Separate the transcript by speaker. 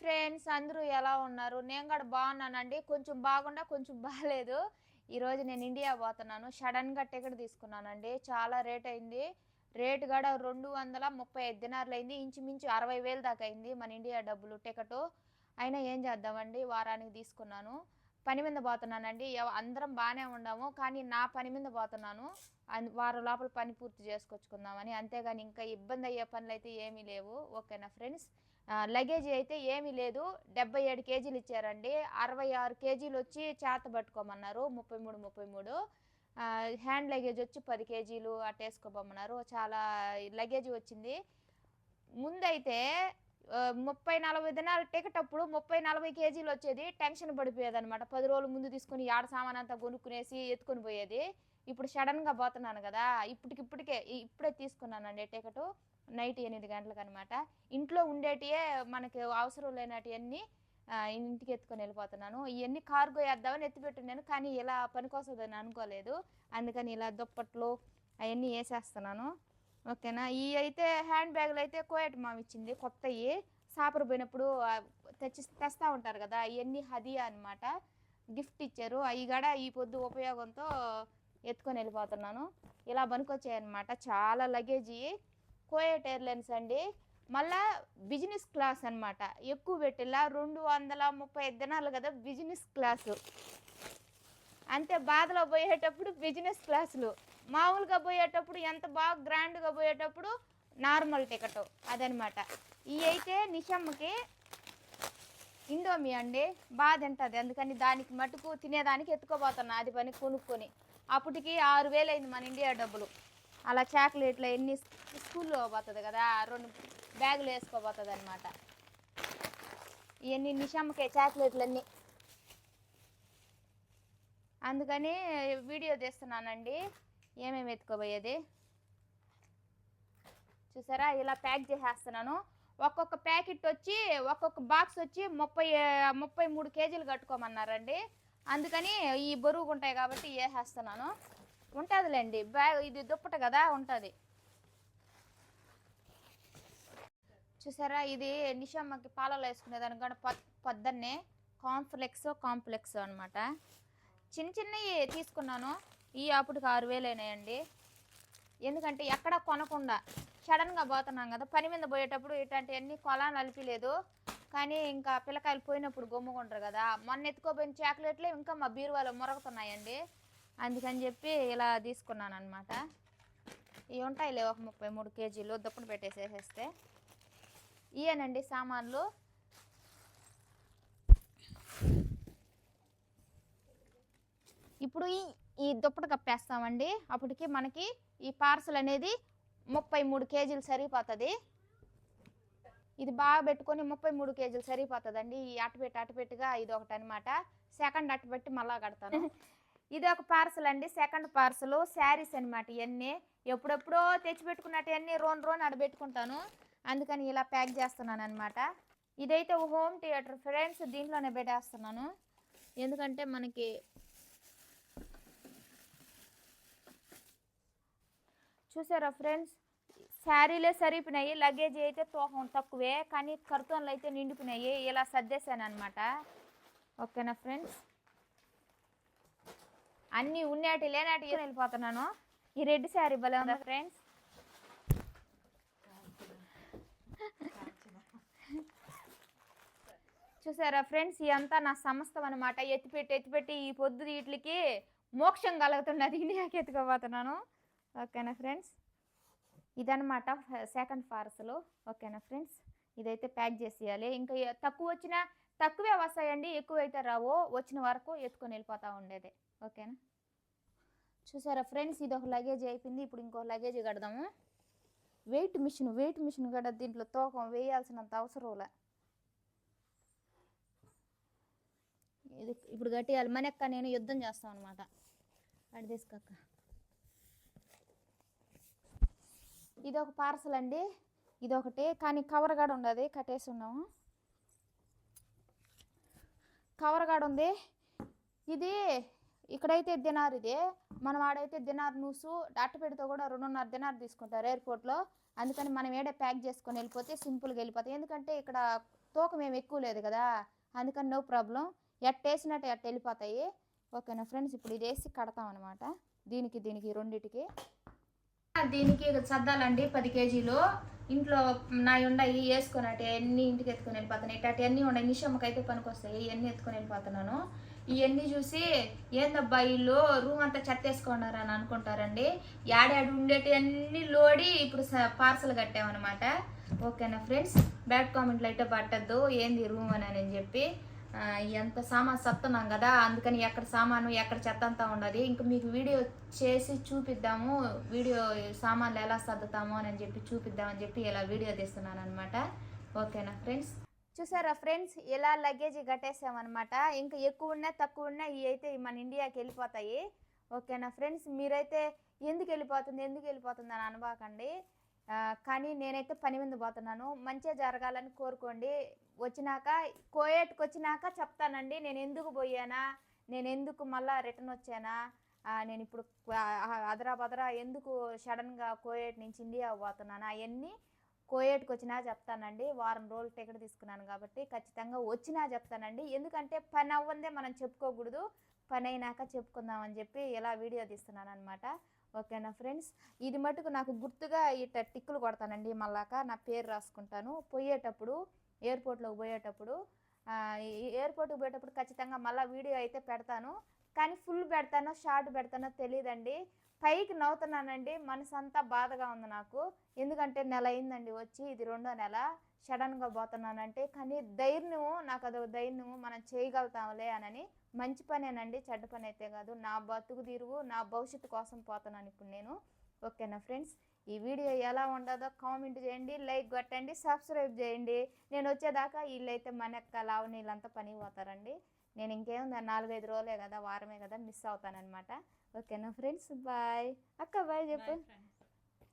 Speaker 1: Friends అందరూ ఎలా ఉన్నారు? నేను కూడా బాగున్నానండి. కొంచెం బాగుండా కొంచెం బాగాలేదు ఈరోజు నేను ఇండియా పోతున్నాను. సడన్గా టికెట్ తీసుకున్నానండి. చాలా రేట్ అయింది. రేట్ కూడా రెండు వందల ముప్పై ఐదు దినార్లు అయింది. ఇంచుమించు అరవై వేలు దాకా అయింది మన ఇండియా డబ్బులు టికెట్ అయినా ఏం చేద్దామండి? వారానికి తీసుకున్నాను. పని మీద పోతున్నానండి. అందరం బాగానే ఉన్నాము కానీ నా పని మీద పోతున్నాను. వారం లోపల పని పూర్తి చేసుకొచ్చుకుందామని. అంతేగాని ఇంకా ఇబ్బంది అయ్యే పనులు అయితే ఏమీ లేవు. ఓకేనా ఫ్రెండ్స్? లగేజ్ అయితే ఏమీ లేదు. డెబ్బై ఏడు కేజీలు ఇచ్చారండి. అరవై ఆరు కేజీలు వచ్చి చేత పట్టుకోమన్నారు. ముప్పై మూడు ముప్పై మూడు. హ్యాండ్ లగేజ్ వచ్చి పది కేజీలు అట్టేసుకోబోమన్నారు. చాలా లగేజ్ వచ్చింది. ముందైతే ముప్పై నలభై దినాలు టికెట్ అప్పుడు ముప్పై నలభై కేజీలు వచ్చేది టెన్షన్ పడిపోయేది అనమాట పది రోజులు ముందు తీసుకుని ఆడ సామాన్ అంతా కొనుక్కునేసి ఎత్తుకొని పోయేది. ఇప్పుడు సడన్గా పోతున్నాను కదా ఇప్పటికిప్పటికే ఇప్పుడే తీసుకున్నానండి టికెట్ నైట్ ఎనిమిది గంటలకు అనమాట ఇంట్లో ఉండేటియే మనకి అవసరం లేనటివన్నీ ఇంటికి ఎత్తుకొని వెళ్ళిపోతున్నాను. ఇవన్నీ కార్గో వేద్దామని ఎత్తిపెట్టున్నాను కానీ ఇలా పనికొస్తుందని అనుకోలేదు. అందుకని ఇలా దుప్పట్లు అవన్నీ వేసేస్తున్నాను. ఓకేనా? ఈ అయితే హ్యాండ్ బ్యాగులు అయితే కోయట్ మామ ఇచ్చింది కొత్తవి సాపర్ పోయినప్పుడు తెచ్చి తెస్తా ఉంటారు కదా ఇవన్నీ హదియా అనమాట గిఫ్ట్ ఇచ్చారు. అవి కూడా ఈ పొద్దు ఉపయోగంతో ఎత్తుకొని వెళ్ళిపోతున్నాను. ఇలా పనికొచ్చాయన్నమాట చాలా లగేజీ. కోయట్ ఎయిర్లైన్స్ అండి. మళ్ళా బిజినెస్ క్లాస్ అనమాట ఎక్కువ పెట్టిలా రెండు వందల ముప్పై దినాలు కదా బిజినెస్ క్లాసు. అంతే బాధలో పోయేటప్పుడు బిజినెస్ క్లాసులు. మామూలుగా పోయేటప్పుడు ఎంత బాగా గ్రాండ్గా పోయేటప్పుడు నార్మల్ టికెట్ అదనమాట. ఈ అయితే నిషమ్మకి ఇండోమి అండి బాగా తింటుంది అందుకని దానికి మటుకు తినేదానికి ఎత్తుకోబోతున్నా అది పని కొనుక్కొని. అప్పటికి ఆరు వేలు అయింది మన ఇండియా డబ్బులు. అలా చాక్లెట్లు ఎన్ని స్కూల్లో పోతుంది కదా రెండు బ్యాగులు వేసుకోబోతుంది అనమాట ఇవన్నీ నిషమ్మకే చాక్లెట్లు అన్నీ అందుకని వీడియో తీస్తున్నానండి. ఏమేమి ఎత్తుకోబోయేది? చూసారా? ఇలా ప్యాక్ చేసేస్తున్నాను. ఒక్కొక్క ప్యాకెట్ వచ్చి ఒక్కొక్క బాక్స్ వచ్చి ముప్పై ముప్పై మూడు కేజీలు కట్టుకోమన్నారండి. అందుకని ఈ బరువుగా ఉంటాయి కాబట్టి వేసేస్తున్నాను. ఉంటుందిలేండి. బ్యాగ్ ఇది దుప్పట కదా ఉంటుంది. చూసారా? ఇది నిషమ్మకి పాలలో వేసుకునేదానికి కూడా పొద్ పొద్దున్నే కాంప్లెక్స్ కాంప్లెక్స్ అనమాట చిన్న చిన్నవి తీసుకున్నాను. ఈ అప్పటికి ఆరు వేలు అయినాయండి ఎందుకంటే ఎక్కడ కొనకుండా సడన్గా పోతున్నాం కదా పని మీద పోయేటప్పుడు ఇట్లాంటివన్నీ కొలా నలిపిలేదు కానీ ఇంకా పిల్లకాయలు పోయినప్పుడు గొమ్ముకుంటారు కదా మొన్న ఎత్తుకోపోయిన చాక్లెట్లే ఇంకా మా బీరువాలో మురగుతున్నాయండి. అందుకని చెప్పి ఇలా తీసుకున్నాను అనమాట ఇవి ఉంటాయిలే ఒక ముప్పై మూడు కేజీలు దుప్పటి పెట్టేసేసేస్తే. ఇవేనండి సామాన్లు. ఇప్పుడు ఈ దుప్పటి కప్పేస్తామండి. అప్పటికి మనకి ఈ పార్సల్ అనేది ముప్పై మూడు కేజీలు సరిపోతుంది. ఇది బాగా పెట్టుకొని ముప్పై మూడు కేజీలు సరిపోతుందండి. ఈ అటుపెట్టి అటుపెట్టుగా ఇది ఒకటి అనమాట సెకండ్ అటుపెట్టి మళ్ళా కడతాను. ఇది ఒక పార్సల్ అండి. Second parcel. శారీస్ అనమాట ఇవన్నీ ఎప్పుడెప్పుడో తెచ్చి పెట్టుకున్నట్టువన్నీ రోన్ రోన్ అడ పెట్టుకుంటాను. అందుకని ఇలా ప్యాక్ చేస్తున్నాను అనమాట ఇదైతే హోమ్ థియేటర్. ఫ్రెండ్స్ దీంట్లోనే పెట్టేస్తున్నాను. ఎందుకంటే మనకి చూసారా ఫ్రెండ్స్? శారీలే సరిపోయినాయి లగేజ్ అయితే తోకం తక్కువే కానీ కర్తూన్లు అయితే నిండిపోయినాయి. ఇలా సర్దేశాను అనమాట ఓకేనా ఫ్రెండ్స్? అన్నీ ఉన్నటి లేనాటి వెళ్ళిపోతున్నాను. ఈ రెడ్ శారీ భలే ఉందా ఫ్రెండ్స్? చూసారా ఫ్రెండ్స్? ఇదంతా నా సమస్తం అనమాట ఎత్తిపెట్టి ఎత్తిపెట్టి ఈ పొద్దు వీటికి మోక్షం కలుగుతున్నది. ఇండియాకి ఎత్తుకోబోతున్నాను ఓకేనా ఫ్రెండ్స్? ఇదనమాట సెకండ్ పార్సల్ ఓకేనా ఫ్రెండ్స్? ఇదైతే ప్యాక్ చేసేయాలి. ఇంకా తక్కువ వచ్చినా తక్కువే వస్తాయండి ఎక్కువ అయితే రావు. వచ్చిన వరకు ఎత్తుకొని వెళ్ళిపోతూ ఉండేది. ఓకేనా? చూసారా ఫ్రెండ్స్? ఇది ఒక లగేజ్ అయిపోయింది. ఇప్పుడు ఇంకో లగేజ్ కడదాము. వెయిట్ మిషన్ వెయిట్ మిషన్ కూడా దీంట్లో తోకం వేయాల్సినంత అవసరంలే ఇది ఇప్పుడు కట్టేయాలి. మనెక్క నేను యుద్ధం చేస్తాం అనమాట అడి తీసుకక్క ఇది ఒక పార్సల్ అండి. ఇది ఒకటి కానీ కవర్ కూడా ఉండదు. కట్టేసి ఉన్నాము. కవర్ కూడా ఉంది. ఇది ఇక్కడైతే దినార్ ఇది. మనం ఆడైతే దినార్ నూసు. అట్ట కూడా రెండున్నర దినార్ తీసుకుంటారు ఎయిర్పోర్ట్లో. అందుకని మనం ఏడే ప్యాక్ చేసుకొని వెళ్ళిపోతే సింపుల్గా వెళ్ళిపోతాయి. ఎందుకంటే ఇక్కడ తూకం ఏమి ఎక్కువ లేదు కదా. అందుకని నో ప్రాబ్లం. ఎట్ట వేసినట్టు ఎట్ట వెళ్ళిపోతాయి. ఓకేనా ఫ్రెండ్స్? ఇప్పుడు ఇది వేసి కడతాం అనమాట దీనికి దీనికి రెండింటికి. దీనికి సర్దాలండి పది కేజీలు. ఇంట్లో నా ఉండయి వేసుకున్నట్టు అన్ని ఇంటికి ఎత్తుకొని వెళ్ళిపోతాను ఇటు అన్నీ ఉండయి నిషమ్మకైతే పనికొస్తాయి. ఇవన్నీ ఎత్తుకొని వెళ్ళిపోతున్నాను. ఇవన్నీ చూసి ఏందబ్బా ఇల్లు రూమ్ అంతా చెత్తేసుకున్నారు అని అనుకుంటారండి. యాడాడు ఉండేటి అన్ని లోడి ఇప్పుడు పార్సల్ కట్టామన్నమాట. ఓకేనా ఫ్రెండ్స్? బ్యాడ్ కామెంట్లు అయితే పట్టద్దు. ఏంది రూమ్ అని అని చెప్పి. ఎంత సామాన్ సత్తున్నాం కదా అందుకని ఎక్కడ సామాను ఎక్కడ చెత్త అంతా ఉండదు. ఇంకా మీకు వీడియో చేసి చూపిద్దాము వీడియో సామాన్లు ఎలా సర్దుతాము అని చెప్పి చూపిద్దామని చెప్పి ఇలా వీడియో తీస్తున్నాను అనమాట ఓకేనా ఫ్రెండ్స్? చూసారా ఫ్రెండ్స్ ఇలా లగేజ్ కట్టేసామన్నమాట. ఇంకా ఎక్కువ ఉన్నా తక్కువ ఉన్నా ఇవి అయితే మన ఇండియాకి వెళ్ళిపోతాయి. ఓకేనా ఫ్రెండ్స్? మీరైతే ఎందుకు వెళ్ళిపోతుంది ఎందుకు వెళ్ళిపోతుంది అని అనబాకండి. కానీ నేనైతే పని మీద పోతున్నాను. మంచిగా జరగాలని కోరుకోండి. వచ్చినాక కోయేట్కి వచ్చినాక చెప్తానండి నేను ఎందుకు పోయానా నేను ఎందుకు మళ్ళా రిటర్న్ వచ్చానా నేను ఇప్పుడు అదరా బదరా ఎందుకు సడన్గా కోయేట్ నుంచి ఇండియా పోతున్నాను అవన్నీ కోయేట్కి వచ్చినా చెప్తానండి వారం రోజులు టికెట్ తీసుకున్నాను కాబట్టి ఖచ్చితంగా వచ్చినా చెప్తానండి. ఎందుకంటే పని అవ్వందే మనం చెప్పుకోకూడదు పని అయినాక చెప్పుకుందామని చెప్పి ఇలా వీడియో తీస్తున్నాను అనమాట ఓకేనా ఫ్రెండ్స్? ఇది మటుకు నాకు గుర్తుగా ఇట్ట టిక్కులు కొడతానండి మళ్ళాక నా పేరు రాసుకుంటాను. పోయేటప్పుడు ఎయిర్పోర్ట్లోకి పోయేటప్పుడు ఎయిర్పోర్ట్కి పోయేటప్పుడు ఖచ్చితంగా మళ్ళీ వీడియో అయితే పెడతాను. కానీ ఫుల్ పెడతానో షార్ట్ పెడతానో తెలియదండి పైకి నవ్వుతున్నానండి. మనసు అంతా బాధగా ఉంది నాకు. ఎందుకంటే నెల అయిందండి వచ్చి ఇది రెండో నెల. సడన్గా పోతున్నానంటే కానీ ధైర్యము నాకు అదొక ధైర్యము మనం చేయగలుగుతాంలే అనని మంచి పనేనండి చెడ్డ పని అయితే కాదు. నా బతుకు తీరువు నా భవిష్యత్తు కోసం పోతున్నాను ఇప్పుడు నేను. ఓకేనా ఫ్రెండ్స్? ఈ వీడియో ఎలా ఉండదో కామెంట్ చేయండి లైక్ కొట్టండి సబ్స్క్రైబ్ చేయండి. నేను వచ్చేదాకా వీళ్ళైతే మన యొక్క లావణి వీళ్ళంతా పనికి పోతారండి. నేను ఇంకేముంది నాలుగైదు రోజులే కదా వారమే కదా మిస్ అవుతానన్నమాట. ఓకేనా ఫ్రెండ్స్ బాయ్ అక్క బాయ్ చెప్పు.